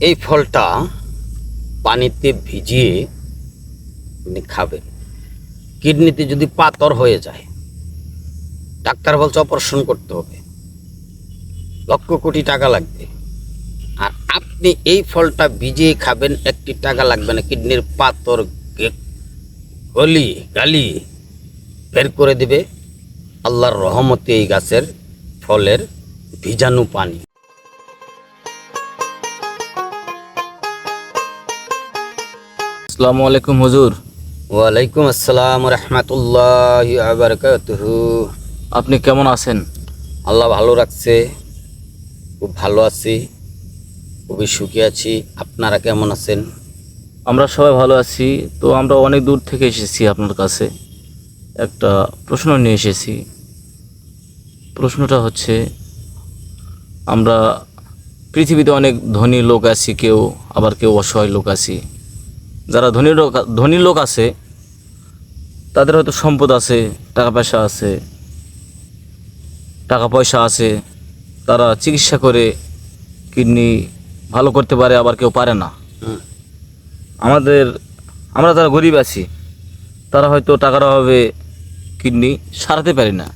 এই ফলটা পানিতে ভিজিয়ে আপনি খাবেন। কিডনিতে যদি পাতর হয়ে যায়, ডাক্তার বলছে অপারেশন করতে হবে। লক্ষ কোটি টাকা লাগবে। আর আপনি এই ফলটা ভিজিয়ে খাবেন, একটি টাকা লাগবে না। কিডনির পাতর গে- গলি, গালি বের করে দেবে। আল্লাহর রহমতে এই গাছের ফলের ভিজানু পানি। আসসালামু আলাইকুম হুজুর। ওয়ালাইকুম আসসালাম রহমতুল্লাহ আবরকাতহু আপনি কেমন আছেন? আল্লাহ ভালো রাখছে খুব ভালো আছি খুবই সুখী আছি। আপনারা কেমন আছেন? আমরা সবাই ভালো আছি তো আমরা অনেক দূর থেকে এসেছি আপনার কাছে। একটা প্রশ্ন নিয়ে এসেছি। প্রশ্নটা হচ্ছে আমরা পৃথিবীতে অনেক ধনী লোক আছি কেউ আবার কেউ অসহায় লোক আছি। যারা ধনী লোক ধনী লোক আছে তাদের হয়তো সম্পদ আছে টাকা পয়সা আছে টাকা পয়সা আছে তারা চিকিৎসা করে কিডনি ভালো করতে পারে আবার কেউ পারে না। আমাদের আমরা যারা গরিব আছি তারা হয়তো টাকার অভাবে কিডনি সারাতে পারি না।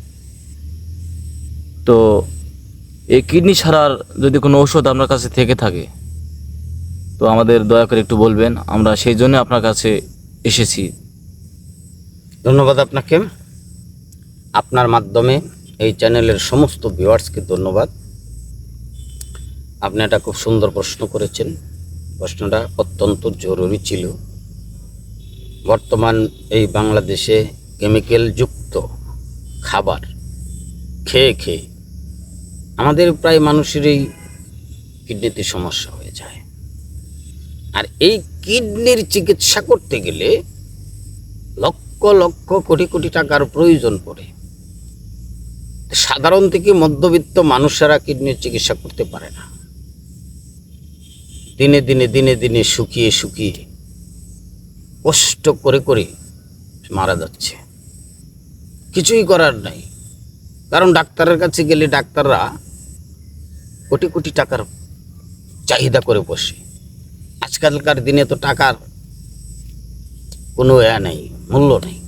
তো এই কিডনি সারার যদি কোনো ঔষধ আপনার কাছে থেকে থাকে তো আমাদের দয়া করে একটু বলবেন, আমরা সেই জন্য আপনার কাছে এসেছি। ধন্যবাদ আপনাকে। আপনার মাধ্যমে এই চ্যানেলের সমস্ত ভিউয়ার্সকে ধন্যবাদ। আপনি একটা খুব সুন্দর প্রশ্ন করেছেন। প্রশ্নটা অত্যন্ত জরুরি ছিল। বর্তমান এই বাংলাদেশে কেমিক্যাল যুক্ত খাবার খেয়ে খেয়ে আমাদের প্রায় মানুষেরই কিডনিতে সমস্যা হয়ে আর এই কিডনির চিকিৎসা করতে গেলে লক্ষ লক্ষ কোটি কোটি টাকার প্রয়োজন পড়ে। সাধারণ থেকে মধ্যবিত্ত মানুষেরা কিডনির চিকিৎসা করতে পারে না। দিনে দিনে দিনে দিনে শুকিয়ে শুকিয়ে কষ্ট করে করে মারা যাচ্ছে। কিছুই করার নাই। কারণ ডাক্তারের কাছে গেলে ডাক্তাররা কোটি কোটি টাকার চাহিদা করে বসে। আজকালকার দিনে তো টাকার কোনো এ নেই মূল্য নেই।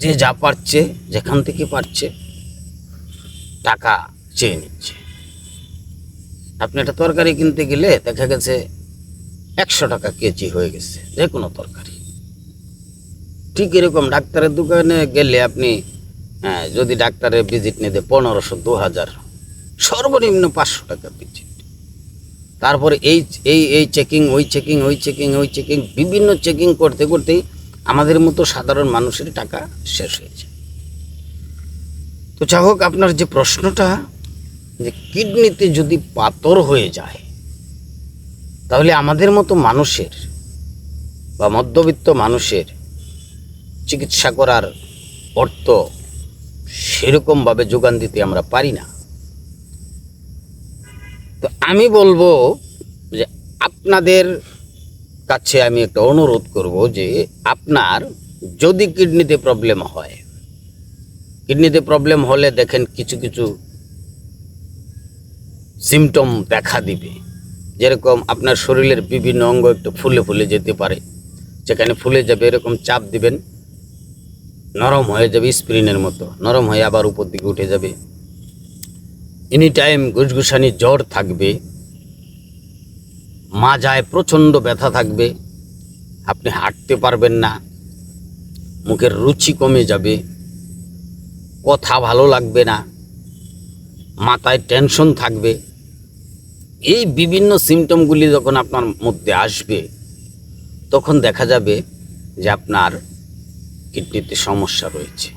যে যা পারছে যেখান থেকে পারছে টাকা চেয়ে নিচ্ছে। আপনি একটা তরকারি কিনতে গেলে দেখা গেছে একশো টাকা কেজি হয়ে গেছে যে কোনো তরকারি। ঠিক এরকম ডাক্তারের দোকানে গেলে আপনি হ্যাঁ, যদি ডাক্তারের ভিজিট নিতে পনেরোশো দু হাজার সর্বনিম্ন পাঁচশো টাকা ভিজিট তারপরে এই এই এই চেকিং ওই চেকিং ওই চেকিং ওই চেকিং বিভিন্ন চেকিং করতে করতেই আমাদের মতো সাধারণ মানুষের টাকা শেষ হয়েছে তো যা হোক, আপনার যে প্রশ্নটা যে কিডনিতে যদি পাতর হয়ে যায়, তাহলে আমাদের মতো মানুষের বা মধ্যবিত্ত মানুষের চিকিৎসা করার অর্থ সেরকমভাবে যোগান দিতে আমরা পারি না। আমি বলব যে আপনাদের কাছে আমি একটা অনুরোধ করব যে আপনার যদি কিডনিতে প্রবলেম হয়, কিডনিতে প্রবলেম হলে দেখেন কিছু কিছু সিমটম দেখা দিবে। যেরকম আপনার শরীরের বিভিন্ন অঙ্গ একটু ফুলে ফুলে যেতে পারে, যেখানে ফুলে যাবে এরকম চাপ দিবেন, নরম হয়ে যাবে স্প্রিনের মতো, নরম হয়ে আবার উপর দিকে উঠে যাবে। এনি টাইম গুসগুসানি জ্বর থাকবে, মাজায় প্রচণ্ড ব্যথা থাকবে, আপনি হাঁটতে পারবেন না, মুখের রুচি কমে যাবে, কথা ভালো লাগবে না, মাথায় টেনশন থাকবে, এই বিভিন্ন সিমটমগুলি যখন আপনার মধ্যে আসবে, তখন দেখা যাবে যে আপনার কিডনিতে সমস্যা রয়েছে।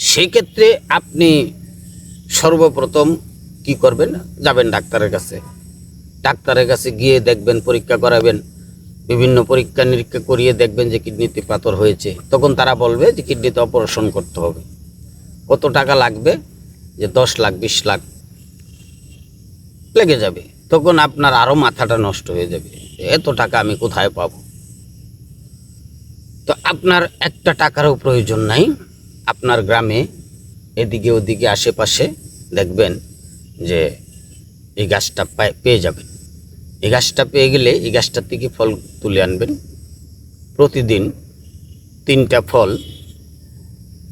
সেই ক্ষেত্রে আপনি সর্বপ্রথম কি করবেন? যাবেন ডাক্তারের কাছে। ডাক্তারের কাছে গিয়ে দেখবেন, পরীক্ষা করাবেন। বিভিন্ন পরীক্ষা নিরীক্ষা করিয়ে দেখবেন যে কিডনিতে পাথর হয়েছে। তখন তারা বলবে যে কিডনিতে অপারেশন করতে হবে। কত টাকা লাগবে? যে দশ লাখ, বিশ লাখ। লেগে যাবে। তখন আপনার আরও মাথাটা নষ্ট হয়ে যাবে। এত টাকা আমি কোথায় পাবো? তো আপনার একটা টাকারও প্রয়োজন নাই। আপনার গ্রামে এদিকে ওদিকে আশেপাশে দেখবেন যে এই গাছটা পায়- যাবেন। এই গাছটা পেয়ে গেলে এই গাছটার থেকে ফল তুলে আনবেন। প্রতিদিন তিনটা ফল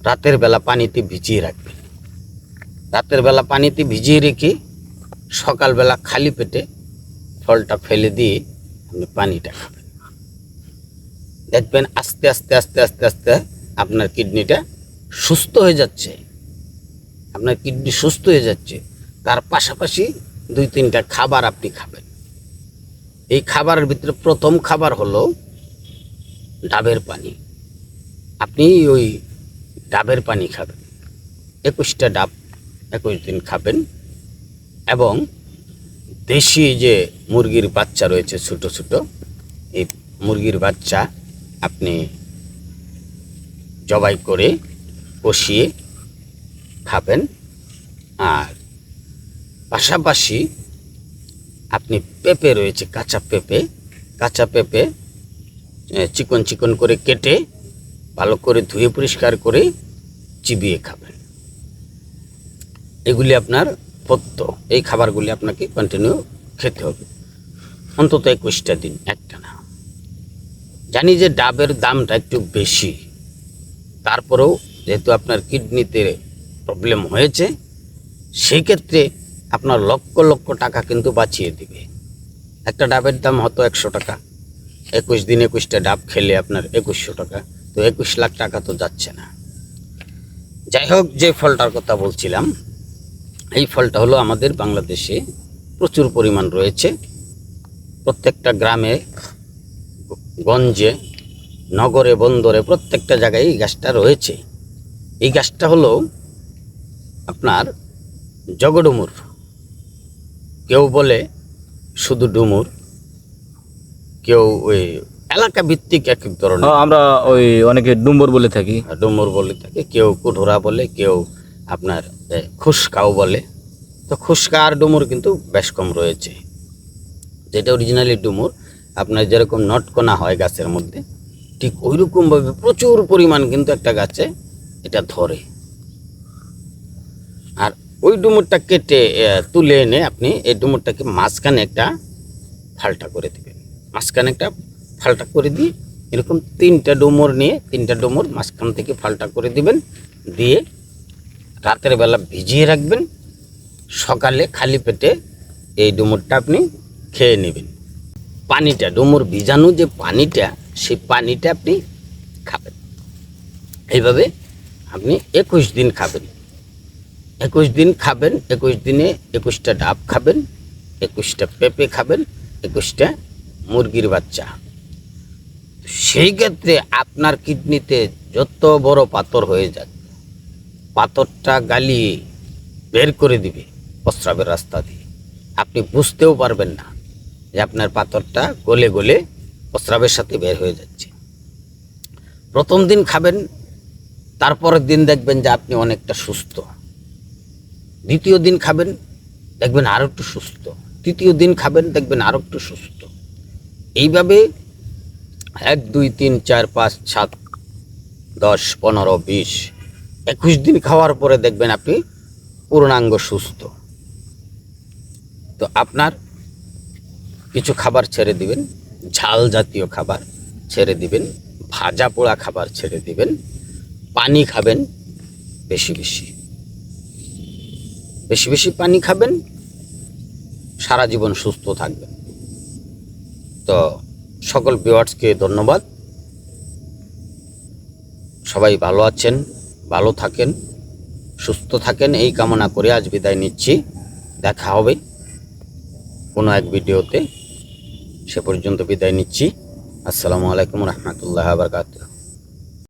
রাতের বেলা পানিতে ভিজিয়ে রাখবেন। রাতের বেলা পানিতে ভিজিয়ে রেখে সকালবেলা খালি পেটে ফলটা ফেলে দিয়ে আপনি পানিটা খাবেন। দেখবেন আস্তে আস্তে আস্তে আস্তে আস্তে আপনার কিডনিটা সুস্থ হয়ে যাচ্ছে। আপনার কিডনি সুস্থ হয়ে যাচ্ছে, তার পাশাপাশি দুই তিনটা খাবার আপনি খাবেন। এই খাবারের ভিতরে প্রথম খাবার হলো ডাবের পানি। আপনি ওই ডাবের পানি খাবেন। একুশটা ডাব একুশ দিন খাবেন এবং দেশি যে মুরগির বাচ্চা রয়েছে ছোট ছোট, এই মুরগির বাচ্চা আপনি জবাই করে কষিয়ে খাবেন। আর পাশাপাশি আপনি পেঁপে রয়েছে, কাঁচা পেঁপে। কাঁচা পেঁপে চিকন চিকন করে কেটে, ভালো করে ধুয়ে পরিষ্কার করে চিবিয়ে খাবেন। এগুলি আপনার পথ্য এই খাবারগুলি আপনাকে কন্টিনিউ খেতে হবে। অন্তত একুশটা দিন একটা না জানি যে ডাবের দামটা একটু বেশি, তারপরেও যেহেতু আপনার কিডনিতে প্রবলেম হয়েছে সেই ক্ষেত্রে আপনার লক্ষ লক্ষ টাকা কিন্তু বাঁচিয়ে দিবে। একটা ডাবের দাম হতো একশো টাকা, একুশ দিন একুশটা ডাব খেলে আপনার একুশশো টাকা, তো একুশ লাখ টাকা তো যাচ্ছে না। যাই হোক, যে ফলটার কথা বলছিলাম, এই ফলটা হলো আমাদের বাংলাদেশে প্রচুর পরিমাণ রয়েছে। প্রত্যেকটা গ্রামে, গঞ্জে, নগরে, বন্দরে প্রত্যেকটা জায়গায় এই গাছটা রয়েছে। এই গাছটা হলো আপনার জগডুমুর। কেউ বলে শুধু ডুমুর কেউ ওই এলাকা ভিত্তিক এক এক ধরনের। হ্যাঁ, আমরা ওই অনেকে ডুম্বর বলে থাকি। ডুমুর বলে থাকে কেউ কুঠোরা বলে কেউ আপনার এ, খুশকাও বলে। তো খুশকা আর ডুমুর কিন্তু বেশ কম রয়েছে। যেটা অরিজিনালি ডুমুর আপনার যেরকম নটকোনা হয় গাছের মধ্যে ঠিক ওইরকমভাবে প্রচুর পরিমাণ কিন্তু একটা গাছে এটা ধরে। ওই ডুমুরটা কেটে তুলে এনে আপনি এই ডুমুরটাকে মাঝখানে একটা ফাল্টা করে দেবেন। মাঝখানে একটা ফাল্টা করে দিয়ে এরকম তিনটা ডুমুর নিয়ে তিনটা ডুমুর মাঝখান থেকে ফাল্টা করে দিবেন। দিয়ে রাতের বেলা ভিজিয়ে রাখবেন। সকালে খালি পেটে এই ডুমুরটা আপনি খেয়ে নেবেন। পানিটা, ডুমুর ভিজানো যে পানিটা, সেই পানিটা আপনি খাবেন। এইভাবে আপনি একুশ দিন খাবেন। একুশ দিন খাবেন, একুশ দিনে একুশটা ডাব খাবেন, একুশটা পেঁপে খাবেন, একুশটা মুরগির বাচ্চা। সেই ক্ষেত্রে আপনার কিডনিতে যত বড় পাথর হয়ে যাক, পাথরটা গালিয়ে বের করে দিবে প্রস্রাবের রাস্তা দিয়ে। আপনি বুঝতেও পারবেন না যে আপনার পাথরটা গলে গলে প্রস্রাবের সাথে বের হয়ে যাচ্ছে। প্রথম দিন খাবেন, তারপরের দিন দেখবেন যে আপনি অনেকটা সুস্থ। দ্বিতীয় দিন খাবেন, দেখবেন আরও একটু সুস্থ। তৃতীয় দিন খাবেন, দেখবেন আরও একটু সুস্থ। এইভাবে এক, দুই, তিন, চার, পাঁচ, সাত, দশ, পনেরো, বিশ, একুশ দিন খাওয়ার পরে দেখবেন আপনি পূর্ণাঙ্গ সুস্থ। তো আপনার কিছু খাবার ছেড়ে দিবেন, ঝাল জাতীয় খাবার ছেড়ে দিবেন, ভাজা পোড়া খাবার ছেড়ে দিবেন, পানি খাবেন বেশি বেশি। বেশি বেশি পানি খাবেন, সারা জীবন সুস্থ থাকবেন। তো সকল ভিউয়ার্সকে ধন্যবাদ। সবাই ভালো আছেন, ভালো থাকেন, সুস্থ থাকেন, এই কামনা করে আজ বিদায় নিচ্ছি। দেখা হবে কোনো এক ভিডিওতে। সে পর্যন্ত বিদায় নিচ্ছি। আসসালামু আলাইকুম রহমতুল্লাহ বারকাতুহ।